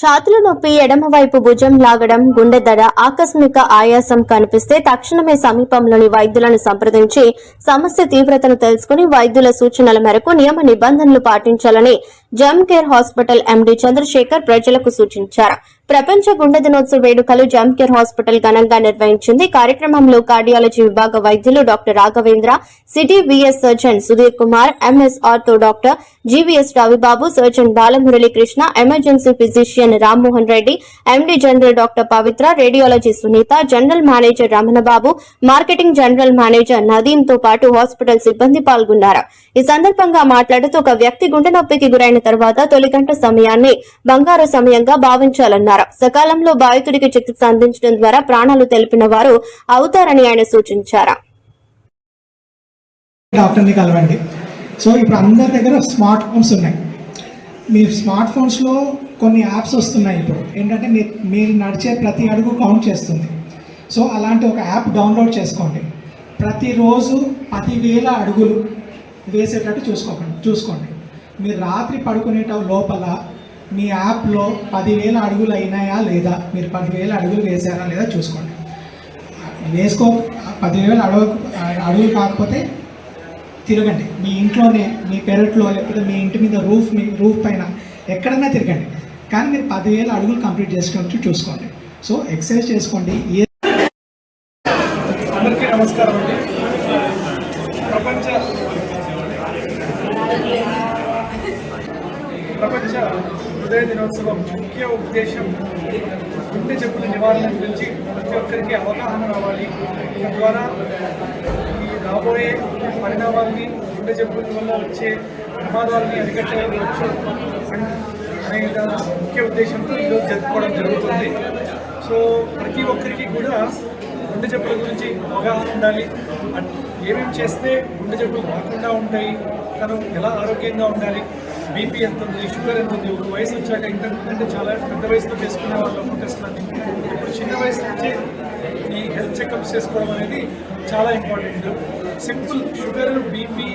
ఛాతులు నొప్పి ఎడమవైపు భుజం లాగడం గుండె దడ ఆకస్మిక ఆయాసం కనిపిస్తే తక్షణమే సమీపంలోని వైద్యులను సంప్రదించి సమస్య తీవ్రతను తెలుసుకుని వైద్యుల సూచనల మేరకు నియమ నిబంధనలు పాటించాలని జమ్ కేర్ హాస్పిటల్ ఎండీ చంద్రశేఖర్ ప్రజలకు సూచించారు. ప్రపంచ గుండె దినోత్సవ వేడుకలు జమ్ కేర్ హాస్పిటల్ ఘనంగా నిర్వహించింది. కార్యక్రమంలో కార్డియాలజీ విభాగ వైద్యులు doctor Raghavendra CT VS surgeon Sudheer Kumar MS ortho doctor GVS Ravibabu surgeon Balamurali Krishna emergency physician Rammohan Reddy MD general doctor Pavithra radiology Sunitha general manager Ramanababu marketing general manager Nadeem తో పాటు hospital సిబ్బంది పాల్గొన్నారు. ఈ సందర్భంగా మాట్లాడుతూ ఒక వ్యక్తి గుండె నొప్పికి గురైన తర్వాత తొలి గంట సమయాన్ని బంగారు సమయంగా భావించాలన్నారు. సకాలంలో బాధితుడికి చికిత్స అందించడం ద్వారా ప్రాణాలు తెలిపిన వారు అవుతారని ఆయన సూచించారు. డాక్టర్ని కలవండి సో ఇప్పుడు అందరి దగ్గర స్మార్ట్ ఫోన్స్ ఉన్నాయి. మీ స్మార్ట్ ఫోన్స్లో కొన్ని యాప్స్ వస్తున్నాయి ఇప్పుడు. ఏంటంటే మీ మీరు నడిచే ప్రతి అడుగు కౌంట్ చేస్తుంది. సో అలాంటి ఒక యాప్ డౌన్లోడ్ చేసుకోండి. ప్రతిరోజు పదివేల అడుగులు వేసేటట్టు చూసుకోకండి చూసుకోండి. మీరు రాత్రి పడుకునేట లోపల మీ యాప్లో పదివేల అడుగులు అయినాయా లేదా? మీరు పదివేల అడుగులు వేసారా లేదా చూసుకోండి. వేసుకో పదివేల అడుగు అడుగులు కాకపోతే తిరగండి. మీ ఇంట్లోనే మీ పెరట్లో లేకపోతే మీ ఇంటి మీద రూఫ్ మీ రూఫ్ పైన ఎక్కడైనా తిరగండి. కానీ మీరు పదివేల అడుగులు కంప్లీట్ చేసుకున్నట్టు చూసుకోండి. సో ఎక్సర్సైజ్ చేసుకోండి. ఏ అందరికీ నమస్కారం అండి. ప్రపంచ ప్రపంచ హృదయ దినోత్సవం ముఖ్య ఉద్దేశం గుండె జబ్బుల నివారణ గురించి ప్రతి ఒక్కరికి అవగాహన రావాలి. తద్వారా ఈ రాబోయే పరిణామాల్ని గుండె జబ్బుల వల్ల వచ్చే ప్రమాదాలని అరికట్టవచ్చు అనే ముఖ్య ఉద్దేశంతో ఈరోజు జరుపుకోవడం జరుగుతుంది. సో ప్రతి ఒక్కరికి కూడా గుండె జబ్బుల గురించి అవగాహన ఉండాలి. ఏమేమి చేస్తే గుండె జబ్బులు రాకుండా ఉంటాయి తను ఎలా ఆరోగ్యంగా ఉండాలి బీపీ ఎంత ఉంది షుగర్ ఎంత ఉంది? ఒక వయసు వచ్చాక ఇంతకంటే చాలా పెద్ద వయసులో చేసుకునే వాళ్ళు టెస్ట్లని ఇప్పుడు చిన్న వయసు నుంచే ఈ హెల్త్ చెకప్స్ చేసుకోవడం అనేది చాలా important simple sugar BP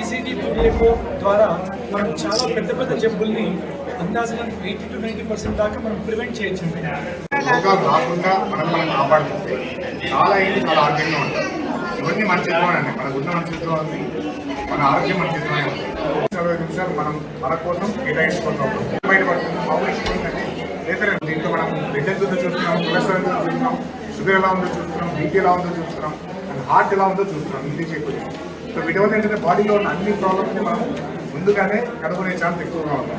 ECG పీడిఎఫ్ఓ ద్వారా మనం చాలా పెద్ద పెద్ద జబ్బుల్ని అందాజుగా ఎయిటీ టు నైంటీ పర్సెంట్ దాకా మనం ప్రివెంట్ చేయొచ్చు. రోగాలు రాకుండా మనం మనం కాపాడుకుంటే చాలా ఏళ్ళు చాలా ఆరోగ్యంగా ఉంటుంది ఇవన్నీ మన చేతిలోనే మన గుండె మన చేతిలో ఉంది. మన ఆరోగ్యం మన చేతిలోనే ఉంది. నలభై నిమిషాలు మనం మన కోసం కేటాయించుకుంటాం. బయటపడుతుంది పాపులేషన్ లేదా దీంట్లో మనం బ్లడ్ ఎంత ఉందో చూస్తున్నాం కొలెస్ట్రాల్ ఎంత చూస్తున్నాం షుగర్ ఎలా ఉందో చూస్తున్నాం బీపీ ఎలా ఉందో చూస్తున్నాం అండ్ హార్ట్ ఎలా ఉందో చూస్తున్నాం. ఇది చెక్ సో వీటి వల్ల ఏంటంటే బాడీలో ఉన్న అన్ని ప్రాబ్లమ్స్ని మనం ముందుగానే కనుగొనే ఛాన్స్ ఎక్కువగా ఉంది.